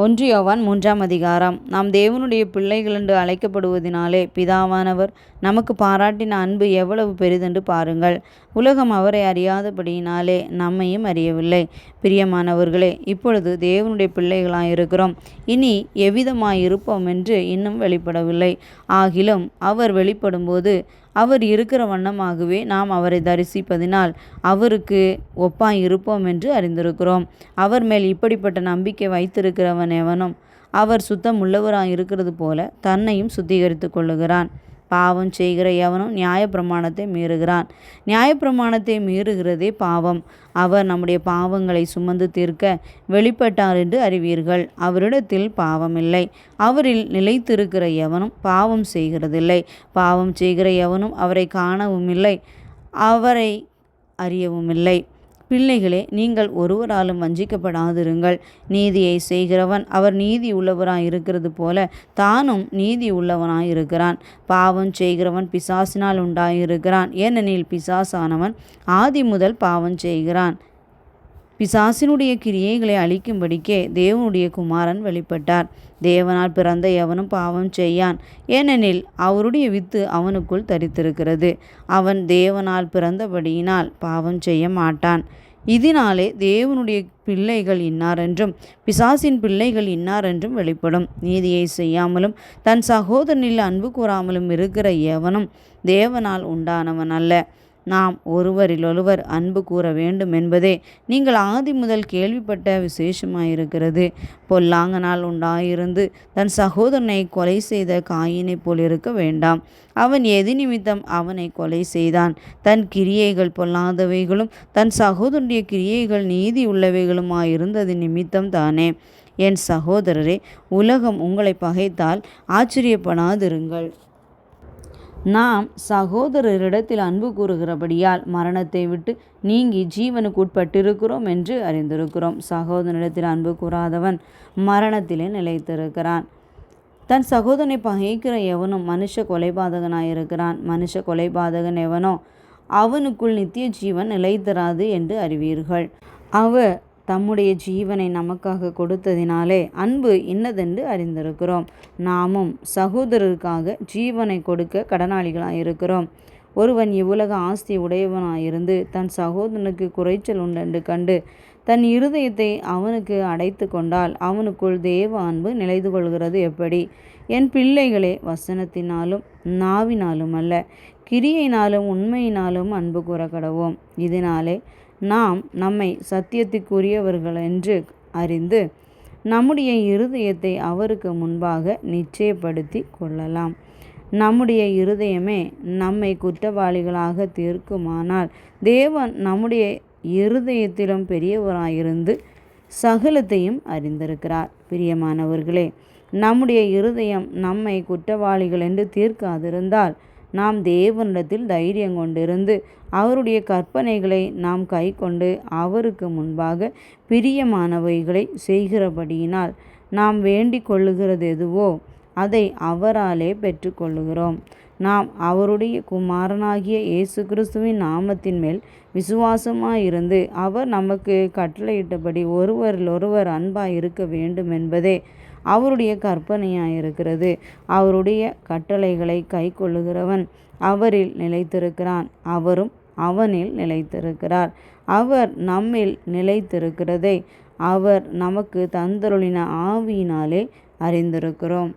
ஒன்றியோவான் மூன்றாம் அதிகாரம். நாம் தேவனுடைய பிள்ளைகள் என்று அழைக்கப்படுவதினாலே பிதாவானவர் நமக்கு பாராட்டின அன்பு எவ்வளவு பெரிதென்று பாருங்கள். உலகம் அவரை அறியாதபடியினாலே நம்மையும் அறியவில்லை. பிரியமானவர்களே இப்பொழுது தேவனுடைய பிள்ளைகளாயிருக்கிறோம். இனி எவ்விதமாயிருப்போம் என்று இன்னும் வெளிப்படவில்லை. ஆகிலும் அவர் வெளிப்படும்போது அவர் இருக்கிற வண்ணமாகவே நாம் அவரை தரிசிப்பதினால் அவருக்கு ஒப்பாய் இருப்போம் என்று அறிந்திருக்கிறோம். அவர் மேல் இப்படிப்பட்ட நம்பிக்கை வைத்திருக்கிறவன் எவனும்? அவர் சுத்தம் உள்ளவராய் இருக்கிறது போல தன்னையும் சுத்திகரித்து கொள்ளுகிறான். பாவம் செய்கிற எவனும் நியாயப்பிரமாணத்தை மீறுகிறான். நியாயப்பிரமாணத்தை மீறுகிறதே பாவம். அவர் நம்முடைய பாவங்களை சுமந்து தீர்க்க வெளிப்பட்டார் என்று அறிவீர்கள். அவரிடத்தில் பாவமில்லை அவரில் நிலைத்திருக்கிற எவனும் பாவம் செய்கிறதில்லை. பாவம் செய்கிற எவனும் அவரை காணவும் இல்லை. அவரை அறியவும் இல்லை. பிள்ளைகளே நீங்கள் ஒருவராலும் வஞ்சிக்கப்படாதிருங்கள். நீதியை செய்கிறவன் அவர் நீதி உள்ளவராய் இருக்கிறது போல தானும் நீதி உள்ளவனாய் இருக்கிறான். பாவம் செய்கிறவன் பிசாசினால் உண்டாயிருக்கிறான். ஏனெனில் பிசாசானவன் ஆதி முதல் பாவம் செய்கிறான். பிசாசினுடைய கிரியைகளை அழிக்கும்படிக்கே தேவனுடைய குமாரன் வெளிப்பட்டார். தேவனால் பிறந்த எவனும் பாவம் செய்யான். ஏனெனில் அவருடைய வித்து அவனுக்குள் தரித்திருக்கிறது. அவன் தேவனால் பிறந்தபடியினால் பாவம் செய்ய மாட்டான். இதனாலே தேவனுடைய பிள்ளைகள் இன்னாரென்றும் பிசாசின் பிள்ளைகள் இன்னாரென்றும் வெளிப்படும். நீதியை செய்யாமலும் தன் சகோதரனில் அன்பு கூறாமலும் இருக்கிற எவனும் தேவனால் உண்டானவன் அல்ல. நாம் ஒருவரிலொருவர் அன்பு கூற வேண்டும் என்பதே நீங்கள் ஆதி முதல் கேள்விப்பட்ட விசேஷமாயிருக்கிறது. பொல்லாங்கனால் உண்டாயிருந்து தன் சகோதரனை கொலை செய்த காயினைப் போல் இருக்க வேண்டாம். அவன் எது நிமித்தம் அவனை கொலை செய்தான். தன் கிரியைகள் பொல்லாதவைகளும் தன் சகோதரனுடைய கிரியைகள் நீதி உள்ளவைகளுமாயிருந்தது நிமித்தம் தானே. என் சகோதரரே உலகம் உங்களை பகைத்தால் ஆச்சரியப்படாதிருங்கள். நாம் சகோதரரிடத்தில் அன்பு கூறுகிறபடியால் மரணத்தை விட்டு நீங்கி ஜீவனுக்கு உட்பட்டிருக்கிறோம் என்று அறிந்திருக்கிறோம். சகோதரனிடத்தில் அன்பு கூறாதவன் மரணத்திலே நிலைத்திருக்கிறான். தன் சகோதரனை பகைக்கிற எவனும் மனுஷ கொலைபாதகனாயிருக்கிறான். மனுஷ கொலைபாதகன் எவனோ அவனுக்குள் நித்திய ஜீவன் நிலைத்தராது என்று அறிவீர்கள். அவர் தம்முடைய ஜீவனை நமக்காக கொடுத்ததினாலே அன்பு இன்னதென்று அறிந்திருக்கிறோம். நாமும் சகோதரருக்காக ஜீவனை கொடுக்க கடனாளிகளாக இருக்கிறோம். ஒருவன் இவ்வுலக ஆஸ்தி உடையவனாயிருந்து தன் சகோதரனுக்கு குறைச்சல் உண்டென்று கண்டு தன் இருதயத்தை அவனுக்கு அடைத்து கொண்டால் அவனுக்குள் தேவ அன்பு நிலைத்து கொள்கிறது எப்படி? என் பிள்ளைகளே வசனத்தினாலும் நாவினாலும் அல்ல கிரியையினாலும் உண்மையினாலும் அன்பு கூற கடவோம் இதனாலே நாம் நம்மை சத்தியத்துக்குரியவர்கள் என்று அறிந்து நம்முடைய இருதயத்தை அவருக்கு முன்பாக நிச்சயப்படுத்தி கொள்ளலாம். நம்முடைய இருதயமே நம்மை குற்றவாளிகளாக தீர்க்குமானால் தேவன் நம்முடைய இருதயத்திலும் பெரியவராயிருந்து சகலத்தையும் அறிந்திருக்கிறார். பிரியமானவர்களே நம்முடைய இருதயம் நம்மை குற்றவாளிகள் என்று தீர்க்காதிருந்தால் நாம் தேவனிடத்தில் தைரியம் கொண்டிருந்து அவருடைய கற்பனைகளை நாம் கை கொண்டு அவருக்கு முன்பாக பிரியமானவைகளை செய்கிறபடியினால் நாம் வேண்டிக் கொள்ளுகிறது எதுவோ அதை அவராலே பெற்றுக்கொள்ளுகிறோம் நாம் அவருடைய குமாரனாகிய இயேசு கிறிஸ்துவின் நாமத்தின் மேல் விசுவாசமாயிருந்து அவர் நமக்கு கட்டளையிட்டபடி ஒருவரில் ஒருவர் அன்பாய் இருக்க வேண்டும் என்பதே அவருடைய கற்பனையாக இருக்கிறது. அவருடைய கட்டளைகளை கை கொள்ளுகிறவன் அவரில் நிலைத்திருக்கிறான். அவரும் அவனில் நிலைத்திருக்கிறார். அவர் நம்மில் நிலைத்திருக்கிறதை அவர் நமக்கு தந்தருளின ஆவியினாலே அறிந்திருக்கிறோம்.